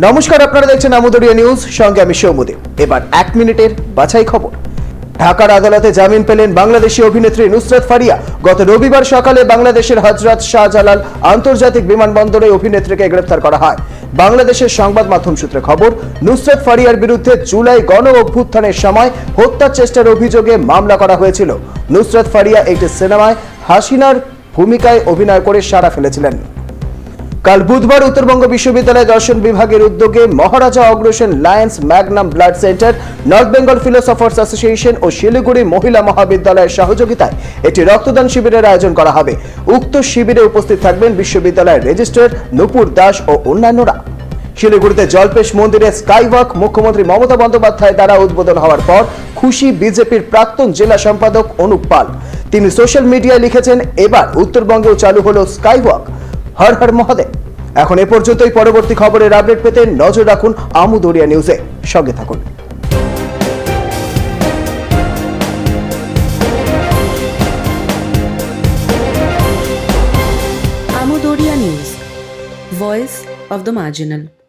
নমস্কার, আপনারা দেখছেন আমুদরিয়া নিউজ। সঙ্গে আমি সৌমদীপ এবার এক মিনিটের বাছাই খবর। ঢাকার আদালতে জামিন পেলেন বাংলাদেশি অভিনেত্রী নুসরাত ফারিয়া। গত রবিবার সকালে বাংলাদেশের হজরত শাহজালাল আন্তর্জাতিক বিমানবন্দরে অভিনেত্রীকে গ্রেফতার করা হয়। বাংলাদেশের সংবাদ মাধ্যম সূত্রে খবর, নুসরাত ফারিয়ার বিরুদ্ধে জুলাই গণ অভ্যুত্থানের সময় হত্যার চেষ্টার অভিযোগে মামলা করা হয়েছিল। নুসরাত ফারিয়া একটি সিনেমায় হাসিনার ভূমিকায় অভিনয় করে সাড়া ফেলেছিলেন। কাল বুধবার উত্তরবঙ্গ বিশ্ববিদ্যালয় দর্শন বিভাগের উদ্যোগে Maharaja Agrasen lions magnum blood centre, north Bengal philosophers association ও শিলিগুড়ি মহিলা মহাবিদ্যালয়ের সহযোগিতায় একটি রক্তদান শিবিরের আয়োজন করা হবে। উক্ত শিবিরে উপস্থিত থাকবেন বিশ্ববিদ্যালয়ের রেজিস্ট্রার নুপুর দাস ও অন্যান্যরা। শিলিগুড়িতে জলপেশ মন্দিরে স্কাইওয়াক মুখ্যমন্ত্রী মমতা বন্দ্যোপাধ্যায় দ্বারা উদ্বোধন হওয়ার পর খুশি বিজেপির প্রাক্তন জেলা সম্পাদক অনুপ পাল। তিনি সোশ্যাল মিডিয়ায় লিখেছেন, এবার উত্তরবঙ্গেও চালু হলো স্কাইওয়াক। হর হর মহাদেব এখন এ পর্যন্তই পরবর্তী খবরের আপডেট পেতে নজর রাখুন আমুদরিয়া নিউজে সঙ্গে থাকুন। voice of the marginal.